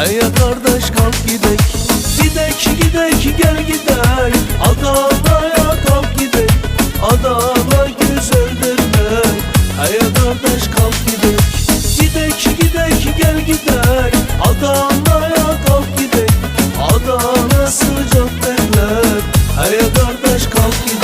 Heye kardeş kalk gidek. Gidek gidek gel gidek Adana'ya kalk gidek. Adana güzeldir be Heye kardeş kalk gidek. Gidek gidek gel gidek Adana'ya kalk gidek. Adana sıcak derler. Heye kardeş kalk gidek.